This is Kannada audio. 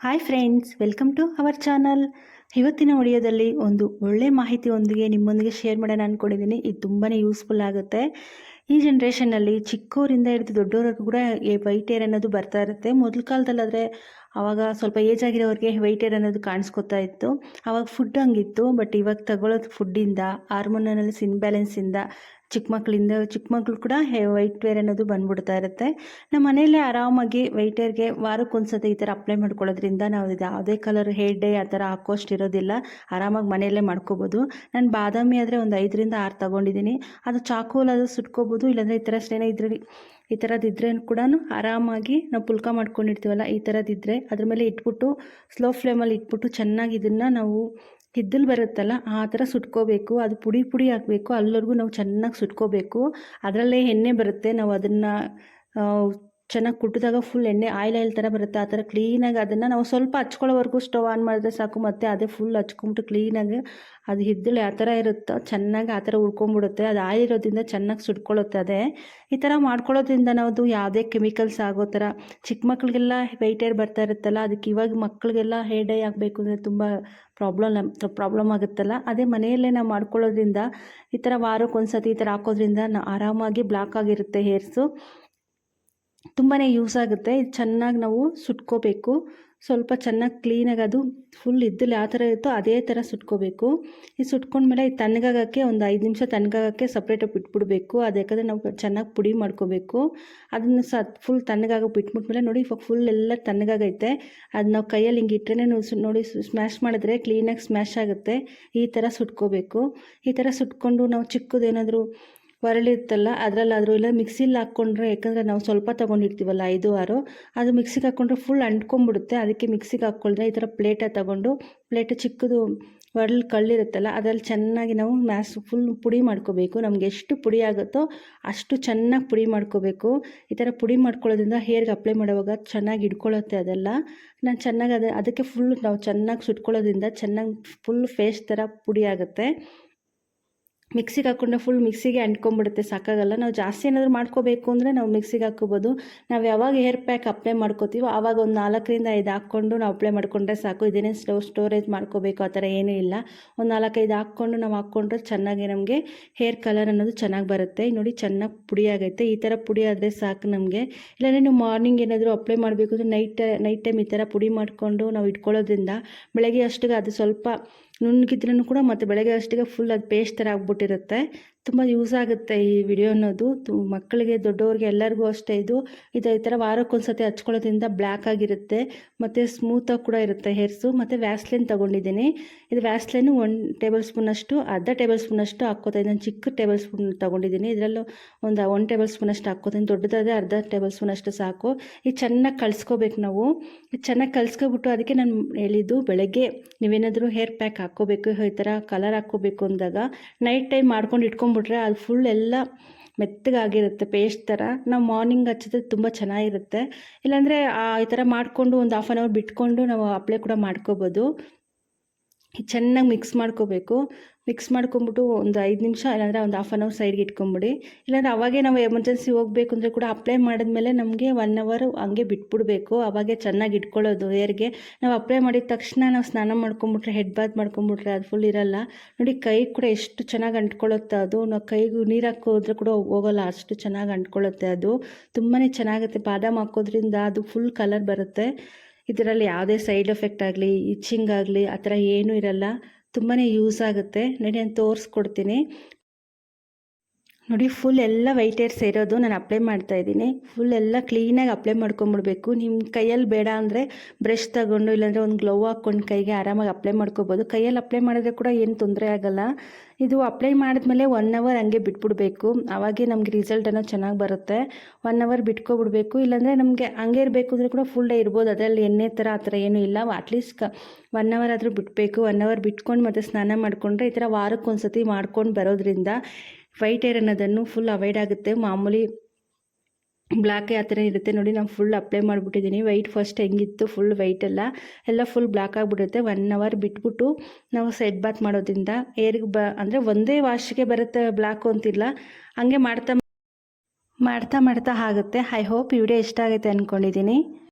Hi friends welcome to our channel ಇವತ್ತಿನ ಒಡಿಯೋದಲ್ಲಿ ಒಂದು ಒಳ್ಳೆ ಮಾಹಿತಿಯೊಂದಿಗೆ ನಿಮ್ಮೊಂದಿಗೆ ಶೇರ್ ಮಾಡೋಣ ಅಂದ್ಕೊಂಡಿದ್ದೀನಿ ಇದು ತುಂಬಾ ಯೂಸ್ಫುಲ್ ಆಗುತ್ತೆ. ಈ ಜನ್ರೇಷನ್ನಲ್ಲಿ ಚಿಕ್ಕವರಿಂದ ಹಿಡಿದು ದೊಡ್ಡವರೆಗೂ ಕೂಡ ಈ ವೈಟ್ ಏರ್ ಅನ್ನೋದು ಬರ್ತಾ ಇರುತ್ತೆ. ಮೊದಲ ಕಾಲದಲ್ಲಾದರೆ ಆವಾಗ ಸ್ವಲ್ಪ ಏಜ್ ಆಗಿರೋರಿಗೆ ಏರ್ ಅನ್ನೋದು ಕಾಣಿಸ್ಕೊತಾ ಇತ್ತು. ಆವಾಗ ಫುಡ್ ಹಂಗಿತ್ತು ಬಟ್ ಇವಾಗ ತಗೊಳ್ಳೋದು ಫುಡ್ಡಿಂದ ಹಾರ್ಮೋನಲ್ಲಿ ಇನ್ಬ್ಯಾಲೆನ್ಸಿಂದ ಚಿಕ್ಕ ಮಕ್ಕಳಿಂದ ಚಿಕ್ಕ ಮಕ್ಕಳು ಕೂಡ ಹೇ ವೈಟ್ ವೇರ್ ಅನ್ನೋದು ಬಂದ್ಬಿಡ್ತಾ ಇರುತ್ತೆ. ನಮ್ಮ ಮನೆಯಲ್ಲೇ ಆರಾಮಾಗಿ ವೈಟ್ ವೇರ್ಗೆ ವಾರಕ್ಕೊಂದ್ಸತಿ ಈ ಥರ ಅಪ್ಲೈ ಮಾಡ್ಕೊಳ್ಳೋದ್ರಿಂದ ನಾವು ಇದು ಯಾವುದೇ ಕಲರ್ ಹೇರ್ ಡೇ ಆ ಥರ ಹಾಕೋಷ್ಟು ಇರೋದಿಲ್ಲ. ಆರಾಮಾಗಿ ಮನೆಯಲ್ಲೇ ಮಾಡ್ಕೋಬೋದು. ನಾನು ಬಾದಾಮಿ ಆದರೆ ಒಂದು ಐದರಿಂದ ಆರು ತೊಗೊಂಡಿದ್ದೀನಿ ಅದು ಚಾಕೋಲ್ ಅದು ಸುಟ್ಕೋಬೋದು, ಇಲ್ಲಾಂದರೆ ಈ ಥರ ಸ್ನೇಹ ಇದ್ರಲ್ಲಿ ಈ ಥರದ್ದಿದ್ರೆ ಕೂಡ ಆರಾಮಾಗಿ ನಾವು ಪುಲ್ಕ ಮಾಡ್ಕೊಂಡಿರ್ತೀವಲ್ಲ ಈ ಥರದ್ದಿದ್ರೆ ಅದ್ರ ಮೇಲೆ ಇಟ್ಬಿಟ್ಟು ಸ್ಲೋ ಫ್ಲೇಮಲ್ಲಿ ಇಟ್ಬಿಟ್ಟು ಚೆನ್ನಾಗಿ ಇದನ್ನು ನಾವು ಹಿದ್ದಲು ಬರುತ್ತಲ್ಲ, ಆ ಥರ ಸುಟ್ಕೋಬೇಕು. ಅದು ಪುಡಿ ಪುಡಿ ಹಾಕಬೇಕು ಅಲ್ಲಿವರೆಗೂ ನಾವು ಚೆನ್ನಾಗಿ ಸುಟ್ಕೋಬೇಕು. ಅದರಲ್ಲೇ ಎಣ್ಣೆ ಬರುತ್ತೆ. ನಾವು ಅದನ್ನು ಚೆನ್ನಾಗಿ ಕುಟ್ಟಿದಾಗ ಫುಲ್ ಎಣ್ಣೆ ಆಯಿಲ್ ಆಯಿಲ್ ಥರ ಬರುತ್ತೆ. ಆ ಥರ ಕ್ಲೀನಾಗಿ ಅದನ್ನು ನಾವು ಸ್ವಲ್ಪ ಹಚ್ಕೊಳ್ಳೋವರೆಗೂ ಸ್ಟವ್ ಆನ್ ಮಾಡಿದ್ರೆ ಸಾಕು. ಮತ್ತು ಅದೇ ಫುಲ್ ಹಚ್ಕೊಂಬಿಟ್ಟು ಕ್ಲೀನಾಗಿ ಅದು ಹಿದ್ದಲು ಯಾವ ಥರ ಇರುತ್ತೋ, ಚೆನ್ನಾಗಿ ಆ ಥರ ಉಳ್ಕೊಂಬಿಡುತ್ತೆ. ಅದು ಆಯಿಲ್ ಇರೋದ್ರಿಂದ ಚೆನ್ನಾಗಿ ಸುಟ್ಕೊಳ್ಳುತ್ತೆ ಅದೇ. ಈ ಥರ ಮಾಡ್ಕೊಳ್ಳೋದ್ರಿಂದ ನಾವು ಯಾವುದೇ ಕೆಮಿಕಲ್ಸ್ ಆಗೋ ಥರ, ಚಿಕ್ಕ ಮಕ್ಕಳಿಗೆಲ್ಲ ವೈಟ್ ಏರ್ ಬರ್ತಾ ಇರುತ್ತಲ್ಲ, ಅದಕ್ಕೆ ಇವಾಗ ಮಕ್ಕಳಿಗೆಲ್ಲ ಹೇರ್ ಡೈ ಆಗಬೇಕು ಅಂದರೆ ತುಂಬ ಪ್ರಾಬ್ಲಮ್ ಪ್ರಾಬ್ಲಮ್ ಆಗುತ್ತಲ್ಲ. ಅದೇ ಮನೆಯಲ್ಲೇ ನಾವು ಮಾಡ್ಕೊಳ್ಳೋದ್ರಿಂದ ಈ ಥರ ವಾರಕ್ಕೊಂದ್ಸತಿ ಈ ಥರ ಹಾಕೋದ್ರಿಂದ ಆರಾಮಾಗಿ ಬ್ಲಾಕ್ ಆಗಿರುತ್ತೆ ಹೇರ್ಸು ತುಂಬಾ ಯೂಸ್ ಆಗುತ್ತೆ. ಇದು ಚೆನ್ನಾಗಿ ನಾವು ಸುಟ್ಕೋಬೇಕು. ಸ್ವಲ್ಪ ಚೆನ್ನಾಗಿ ಕ್ಲೀನಾಗಿ ಅದು ಫುಲ್ ಇದ್ದಲ್ಲಿ ಯಾವ ಥರ ಇರುತ್ತೋ ಅದೇ ಥರ ಸುಟ್ಕೋಬೇಕು. ಈ ಸುಟ್ಕೊಂಡ್ಮೇಲೆ ಈ ತಣ್ಣಗಾಗೋಕ್ಕೆ ಒಂದು ಐದು ನಿಮಿಷ ತಣ್ಣಗಾಗೋಕ್ಕೆ ಸಪ್ರೇಟಾಗಿ ಬಿಟ್ಬಿಡಬೇಕು. ಅದು ಯಾಕಂದರೆ ನಾವು ಚೆನ್ನಾಗಿ ಪುಡಿ ಮಾಡ್ಕೋಬೇಕು. ಅದನ್ನು ಸ ಫುಲ್ ತಣ್ಣಗಾಗ ಬಿಟ್ಬಿಟ್ಮೇಲೆ ನೋಡಿ ಇವಾಗ ಫುಲ್ ಎಲ್ಲ ತಣ್ಣಗಾಗೈತೆ. ಅದು ನಾವು ಕೈಯಲ್ಲಿ ಹಿಂಗೆ ಇಟ್ಟರೆ ನೋಡಿ ಸ್ಮ್ಯಾಶ್ ಮಾಡಿದ್ರೆ ಕ್ಲೀನಾಗಿ ಸ್ಮ್ಯಾಶ್ ಆಗುತ್ತೆ. ಈ ಥರ ಸುಟ್ಕೋಬೇಕು. ಈ ಥರ ಸುಟ್ಕೊಂಡು ನಾವು ಚಿಕ್ಕದೇನಾದರೂ ಒರಳಿರುತ್ತಲ್ಲ ಅದರಲ್ಲಾದರೂ ಇಲ್ಲ ಮಿಕ್ಸಿಲಿ ಹಾಕ್ಕೊಂಡ್ರೆ ಯಾಕಂದರೆ ನಾವು ಸ್ವಲ್ಪ ತೊಗೊಂಡಿರ್ತೀವಲ್ಲ ಐದು ಆರು ಅದು ಮಿಕ್ಸಿಗೆ ಹಾಕ್ಕೊಂಡ್ರೆ ಫುಲ್ ಅಂಟ್ಕೊಂಡ್ಬಿಡುತ್ತೆ. ಅದಕ್ಕೆ ಮಿಕ್ಸಿಗೆ ಹಾಕ್ಕೊಂಡ್ರೆ ಈ ಥರ ಪ್ಲೇಟ ತಗೊಂಡು ಪ್ಲೇಟ್ ಚಿಕ್ಕದು ಒರಳು ಕಳ್ಳಿರುತ್ತಲ್ಲ, ಅದರಲ್ಲಿ ಚೆನ್ನಾಗಿ ನಾವು ಮ್ಯಾಸ್ ಫುಲ್ ಪುಡಿ ಮಾಡ್ಕೋಬೇಕು. ನಮ್ಗೆ ಎಷ್ಟು ಪುಡಿ ಆಗುತ್ತೋ ಅಷ್ಟು ಚೆನ್ನಾಗಿ ಪುಡಿ ಮಾಡ್ಕೋಬೇಕು. ಈ ಥರ ಪುಡಿ ಮಾಡ್ಕೊಳ್ಳೋದ್ರಿಂದ ಹೇರ್ಗೆ ಅಪ್ಲೈ ಮಾಡುವಾಗ ಚೆನ್ನಾಗಿ ಇಡ್ಕೊಳ್ಳುತ್ತೆ ಅದೆಲ್ಲ. ನಾನು ಚೆನ್ನಾಗಿ ಅದೇ, ಅದಕ್ಕೆ ಫುಲ್ ನಾವು ಚೆನ್ನಾಗಿ ಸುಟ್ಕೊಳ್ಳೋದ್ರಿಂದ ಚೆನ್ನಾಗಿ ಫುಲ್ ಫೇಸ್ ಥರ ಪುಡಿ ಆಗುತ್ತೆ. ಮಿಕ್ಸಿಗೆ ಹಾಕ್ಕೊಂಡ್ರೆ ಫುಲ್ ಮಿಕ್ಸಿಗೆ ಅಂಟ್ಕೊಂಡ್ಬಿಡುತ್ತೆ, ಸಾಕಾಗಲ್ಲ. ನಾವು ಜಾಸ್ತಿ ಏನಾದರೂ ಮಾಡ್ಕೋಬೇಕು ಅಂದರೆ ನಾವು ಮಿಕ್ಸಿಗೆ ಹಾಕ್ಕೋಬೋದು. ನಾವು ಯಾವಾಗ ಹೇರ್ ಪ್ಯಾಕ್ ಅಪ್ಲೈ ಮಾಡ್ಕೋತೀವೋ ಆವಾಗ ಒಂದು ನಾಲ್ಕರಿಂದ ಐದು ಹಾಕ್ಕೊಂಡು ನಾವು ಅಪ್ಲೈ ಮಾಡಿಕೊಂಡ್ರೆ ಸಾಕು. ಇದೇನೇ ಸ್ಟೋ ಸ್ಟೋರೇಜ್ ಮಾಡ್ಕೋಬೇಕು, ಆ ಥರ ಏನೂ ಇಲ್ಲ. ಒಂದು ನಾಲ್ಕೈದು ಹಾಕ್ಕೊಂಡು ನಾವು ಹಾಕ್ಕೊಂಡ್ರೆ ಚೆನ್ನಾಗಿ ನಮಗೆ ಹೇರ್ ಕಲರ್ ಅನ್ನೋದು ಚೆನ್ನಾಗಿ ಬರುತ್ತೆ. ನೋಡಿ ಚೆನ್ನಾಗಿ ಪುಡಿ ಆಗುತ್ತೆ ಈ ಥರ ಪುಡಿ ಆದರೆ ಸಾಕು ನಮಗೆ. ಇಲ್ಲಾಂದರೆ ನೀವು ಮಾರ್ನಿಂಗ್ ಏನಾದರೂ ಅಪ್ಲೈ ಮಾಡಬೇಕು ಅಂದರೆ ನೈಟ್ ನೈಟ್ ಟೈಮ್ ಈ ಥರ ಪುಡಿ ಮಾಡಿಕೊಂಡು ನಾವು ಇಟ್ಕೊಳ್ಳೋದ್ರಿಂದ ಬೆಳಗ್ಗೆ ಅಷ್ಟಿಗೆ ಅದು ಸ್ವಲ್ಪ ನುಣ್ಣಗಿದ್ರೂ ಕೂಡ ಮತ್ತೆ ಬೆಳಗ್ಗೆ ಅಷ್ಟಿಗೆ ಫುಲ್ ಅದು ಪೇಸ್ಟ್ ಥರ ಆಗ್ಬಿಟ್ಟಿರುತ್ತೆ. ತುಂಬ ಯೂಸ್ ಆಗುತ್ತೆ ಈ ವಿಡಿಯೋ ಅನ್ನೋದು. ಮಕ್ಕಳಿಗೆ, ದೊಡ್ಡವ್ರಿಗೆ ಎಲ್ಲರಿಗೂ ಅಷ್ಟೇ ಇದು. ಇದು ಈ ಥರ ವಾರಕ್ಕೊಂದ್ಸತಿ ಹಚ್ಕೊಳ್ಳೋದ್ರಿಂದ ಬ್ಲ್ಯಾಕ್ ಆಗಿರುತ್ತೆ. ಮತ್ತು ಸ್ಮೂತಾಗಿ ಕೂಡ ಇರುತ್ತೆ ಹೇರ್ಸು ಮತ್ತು ವ್ಯಾಸ್ಲೈನ್ ತೊಗೊಂಡಿದ್ದೀನಿ. ಇದು ವ್ಯಾಸ್ಲೈನು ಒನ್ ಟೇಬಲ್ ಸ್ಪೂನಷ್ಟು ಅರ್ಧ ಟೇಬಲ್ ಸ್ಪೂನಷ್ಟು ಹಾಕ್ಕೋತಾ ಇದ್ದೀನಿ ಚಿಕ್ಕ ಟೇಬಲ್ ಸ್ಪೂನ್ ತೊಗೊಂಡಿದ್ದೀನಿ. ಇದರಲ್ಲೂ ಒಂದು ಒನ್ ಟೇಬಲ್ ಸ್ಪೂನಷ್ಟು ಹಾಕ್ಕೋತೀನಿ. ದೊಡ್ಡದಾದರೆ ಅರ್ಧ ಟೇಬಲ್ ಸ್ಪೂನಷ್ಟು ಸಾಕು. ಇದು ಚೆನ್ನಾಗಿ ಕಲಿಸ್ಕೋಬೇಕು ನಾವು. ಇದು ಚೆನ್ನಾಗಿ ಕಲಿಸ್ಕೊಬಿಟ್ಟು ಅದಕ್ಕೆ ನಾನು ಹೇಳಿದ್ದು ಬೆಳಗ್ಗೆ ನೀವೇನಾದರೂ ಹೇರ್ ಪ್ಯಾಕ್ ಹಾಕ್ಕೋಬೇಕು, ಈ ಥರ ಕಲರ್ ಹಾಕ್ಕೋಬೇಕು ಅಂದಾಗ ನೈಟ್ ಟೈಮ್ ಮಾಡ್ಕೊಂಡು ಇಟ್ಕೊಂಡ್ಬಿಟ್ರೆ ಅದು ಫುಲ್ ಎಲ್ಲ ಮೆತ್ತಗಾಗಿರುತ್ತೆ ಪೇಸ್ಟ್ ಥರ. ನಾವು ಮಾರ್ನಿಂಗ್ ಹಚ್ಚಿದ್ರೆ ತುಂಬ ಚೆನ್ನಾಗಿರುತ್ತೆ. ಇಲ್ಲಾಂದರೆ ಈ ಥರ ಮಾಡಿಕೊಂಡು ಒಂದು ಹಾಫ್ ಆನ್ ಅವರ್ ಬಿಟ್ಕೊಂಡು ನಾವು ಅಪ್ಲೈ ಕೂಡ ಮಾಡ್ಕೋಬೋದು. ಚೆನ್ನಾಗಿ ಮಿಕ್ಸ್ ಮಾಡ್ಕೋಬೇಕು. ಮಿಕ್ಸ್ ಮಾಡ್ಕೊಂಬಿಟ್ಟು ಒಂದು ಐದು ನಿಮಿಷ, ಇಲ್ಲಾಂದರೆ ಒಂದು ಹಾಫ್ ಆನ್ ಅವರ್ ಸೈಡ್ಗೆ ಇಟ್ಕೊಂಬಿಡಿ. ಇಲ್ಲಾಂದರೆ ಅವಾಗೇ ನಾವು ಎಮರ್ಜೆನ್ಸಿ ಹೋಗಬೇಕು ಅಂದರೆ ಕೂಡ ಅಪ್ಲೈ ಮಾಡಿದ್ಮೇಲೆ ನಮಗೆ ಒನ್ ಅವರ್ ಹಂಗೆ ಬಿಟ್ಬಿಡ್ಬೇಕು. ಅವಾಗೆ ಚೆನ್ನಾಗಿ ಇಟ್ಕೊಳ್ಳೋದು ಹೇರ್ಗೆ ನಾವು ಅಪ್ಲೈ ಮಾಡಿದ ತಕ್ಷಣ ನಾವು ಸ್ನಾನ ಮಾಡ್ಕೊಂಬಿಟ್ರೆ ಹೆಡ್ ಬಾತ್ ಮಾಡ್ಕೊಂಬಿಟ್ರೆ ಅದು ಫುಲ್ ಇರಲ್ಲ. ನೋಡಿ ಕೈ ಕೂಡ ಎಷ್ಟು ಚೆನ್ನಾಗಿ ಅಂಟ್ಕೊಳ್ಳುತ್ತೆ ಅದು. ನಾವು ಕೈಗೂ ನೀರು ಹಾಕೋದ್ರೆ ಕೂಡ ಹೋಗೋಲ್ಲ, ಅಷ್ಟು ಚೆನ್ನಾಗಿ ಅಂಟ್ಕೊಳ್ಳುತ್ತೆ ಅದು. ತುಂಬಾ ಚೆನ್ನಾಗುತ್ತೆ. ಬಾದಾಮ್ ಹಾಕೋದ್ರಿಂದ ಅದು ಫುಲ್ ಕಲರ್ ಬರುತ್ತೆ. ಇದರಲ್ಲಿ ಯಾವುದೇ ಸೈಡ್ ಎಫೆಕ್ಟ್ ಆಗಲಿ, ಇಚ್ಚಿಂಗ್ ಆಗಲಿ, ಆ ಥರ ಏನೂ ಇರಲ್ಲ. ತುಂಬಾ ಯೂಸ್ ಆಗುತ್ತೆ. ನಾನು ತೋರಿಸ್ಕೊಡ್ತೀನಿ. ನೋಡಿ ಫುಲ್ ಎಲ್ಲ ವೈಟ್ ಏರ್ಸ್ ಇರೋದು ನಾನು ಅಪ್ಲೈ ಮಾಡ್ತಾ ಇದ್ದೀನಿ. ಫುಲ್ ಎಲ್ಲ ಕ್ಲೀನಾಗಿ ಅಪ್ಲೈ ಮಾಡ್ಕೊಂಬಿಡ್ಬೇಕು. ನಿಮ್ಮ ಕೈಯಲ್ಲಿ ಬೇಡ ಅಂದರೆ ಬ್ರಷ್ ತಗೊಂಡು, ಇಲ್ಲಾಂದರೆ ಒಂದು ಗ್ಲೌ ಹಾಕ್ಕೊಂಡು ಕೈಗೆ ಆರಾಮಾಗಿ ಅಪ್ಲೈ ಮಾಡ್ಕೋಬೋದು. ಕೈಯಲ್ಲಿ ಅಪ್ಲೈ ಮಾಡಿದ್ರೆ ಕೂಡ ಏನು ತೊಂದರೆ ಆಗಲ್ಲ. ಇದು ಅಪ್ಲೈ ಮಾಡಿದ್ಮೇಲೆ ಒನ್ ಅವರ್ ಹಂಗೆ ಬಿಟ್ಬಿಡ್ಬೇಕು. ಆವಾಗೇ ನಮಗೆ ರಿಸಲ್ಟ್ ಅನ್ನೋ ಚೆನ್ನಾಗಿ ಬರುತ್ತೆ. ಒನ್ ಅವರ್ ಬಿಟ್ಕೊಬಿಡ್ಬೇಕು. ಇಲ್ಲಾಂದರೆ ನಮಗೆ ಹಂಗೆ ಇರಬೇಕು ಅಂದರೆ ಕೂಡ ಫುಲ್ ಡೇ ಇರ್ಬೋದು. ಅದರಲ್ಲಿ ಎಣ್ಣೆ ಥರ ಆ ಥರ ಏನೂ ಇಲ್ಲ. ಅಟ್ಲೀಸ್ಟ್ ಒನ್ ಅವರ್ ಆದರೂ ಬಿಡಬೇಕು ಒನ್ ಅವರ್ ಬಿಟ್ಕೊಂಡು ಮತ್ತು ಸ್ನಾನ ಮಾಡಿಕೊಂಡ್ರೆ ಈ ಥರ ವಾರಕ್ಕೊಂದ್ಸತಿ ಮಾಡ್ಕೊಂಡು ಬರೋದ್ರಿಂದ ವೈಟ್ ಏರ್ ಅನ್ನೋದನ್ನು ಫುಲ್ ಅವಾಯ್ಡ್ ಆಗುತ್ತೆ. ಮಾಮೂಲಿ ಬ್ಲ್ಯಾಕ್ ಆ ಥರ ಇರುತ್ತೆ. ನೋಡಿ, ನಾನು ಫುಲ್ ಅಪ್ಲೈ ಮಾಡಿಬಿಟ್ಟಿದ್ದೀನಿ. ವೈಟ್ ಫಸ್ಟ್ ಹೆಂಗಿತ್ತು? ಫುಲ್ ವೈಟ್ ಎಲ್ಲ. ಎಲ್ಲ ಫುಲ್ ಬ್ಲ್ಯಾಕ್ ಆಗಿಬಿಡುತ್ತೆ. ಒನ್ ಅವರ್ ಬಿಟ್ಬಿಟ್ಟು ನಾವು ಸೆಟ್ ಬಾತ್ ಮಾಡೋದ್ರಿಂದ ಏರ್ಗೆ ಬ, ಅಂದರೆ ಒಂದೇ ವಾಶ್ಗೆ ಬರುತ್ತೆ ಬ್ಲ್ಯಾಕು ಅಂತಿಲ್ಲ. ಹಂಗೆ ಮಾಡ್ತಾ ಮಾಡ್ತಾ ಮಾಡ್ತಾ ಆಗುತ್ತೆ. ಐ ಹೋಪ್ ಇವಡೇ ಇಷ್ಟ ಆಗುತ್ತೆ ಅಂದ್ಕೊಂಡಿದ್ದೀನಿ